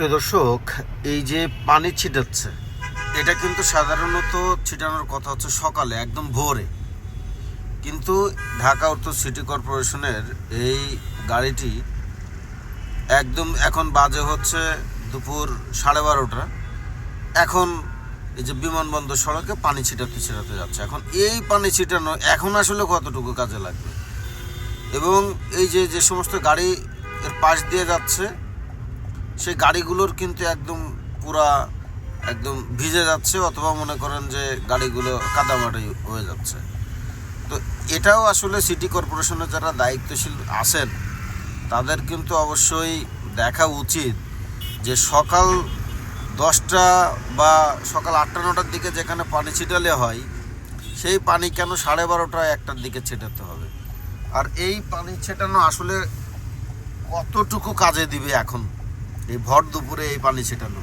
প্রিয় দর্শক, এই যে পানি ছিটাচ্ছে, এটা কিন্তু সাধারণত ছিটানোর কথা হচ্ছে সকালে, একদম ভোরে। কিন্তু ঢাকা উত্তর সিটি কর্পোরেশনের এই গাড়িটি একদম এখন বাজে হচ্ছে দুপুর সাড়ে বারোটা। এখন এই যে বিমানবন্দর সড়কে পানি ছিটাতে ছিটাতে যাচ্ছে। এখন এই পানি ছিটানো এখন আসলে কতটুকু কাজে লাগবে? এবং এই যে যে সমস্ত গাড়ি এর পাশ দিয়ে যাচ্ছে সেই গাড়িগুলোর কিন্তু একদম পুরা একদম ভিজে যাচ্ছে, অথবা মনে করেন যে গাড়িগুলো কাদামাটি হয়ে যাচ্ছে। তো এটাও আসলে সিটি কর্পোরেশনের যারা দায়িত্বশীল আছেন, তাদের কিন্তু অবশ্যই দেখা উচিত যে সকাল দশটা বা সকাল আটটা, নটার দিকে যেখানে পানি ছিটালে হয়, সেই পানি কেন সাড়ে বারোটা, একটার দিকে ছেটাতে হবে? আর এই পানি ছেটানো আসলে কতটুকু কাজে দিবে এখন? এই ভর দুপুরে এই পানি ছেটানো।